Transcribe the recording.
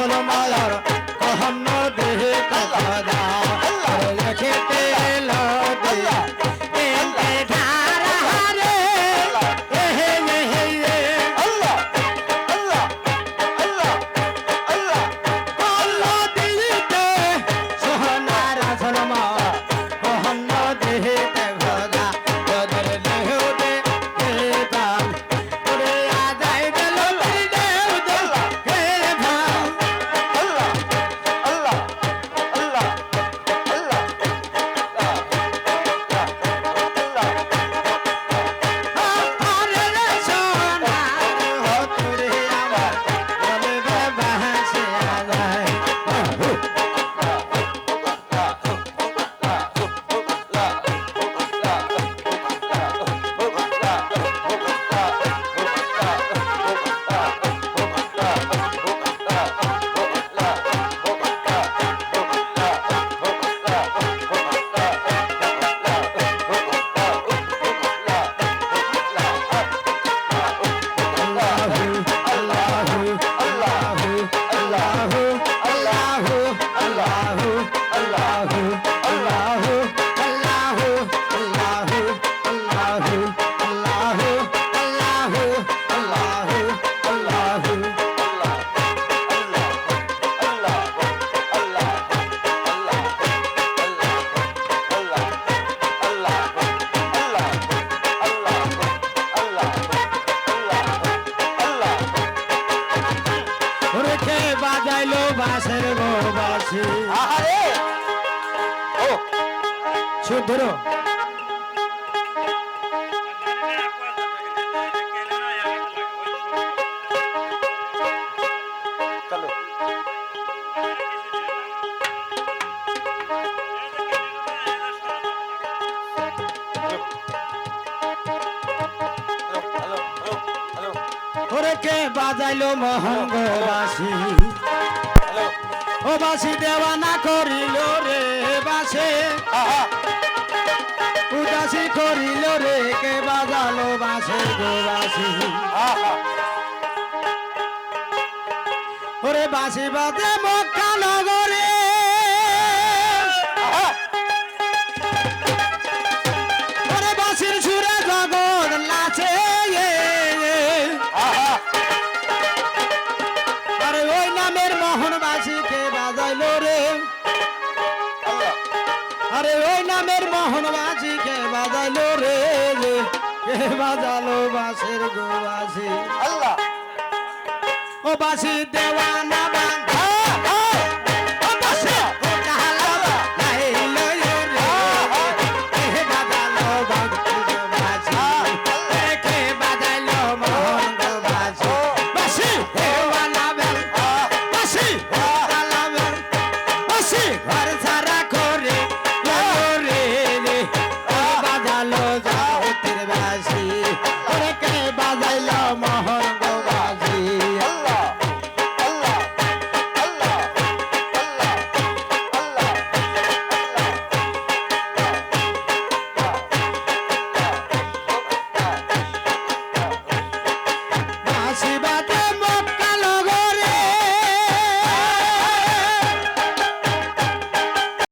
Salam বাসি আহারে। ও। সুর ধরো। বাজাইলো মহঙ্গ বাসি হ্যালো ও বাসি দেওয়ানা করিল রে বাসে। উদাসি করিল রে কে বাজালো বাসে গো বাসি। ওরে বাসি বাজে মক্কা নগরে আরে ওই নামের মোহন বাজি কে বাজাইলো রে কে বাজালো বাসের গো বাসি আল্লাহ। ও বাসি দেওয়ানা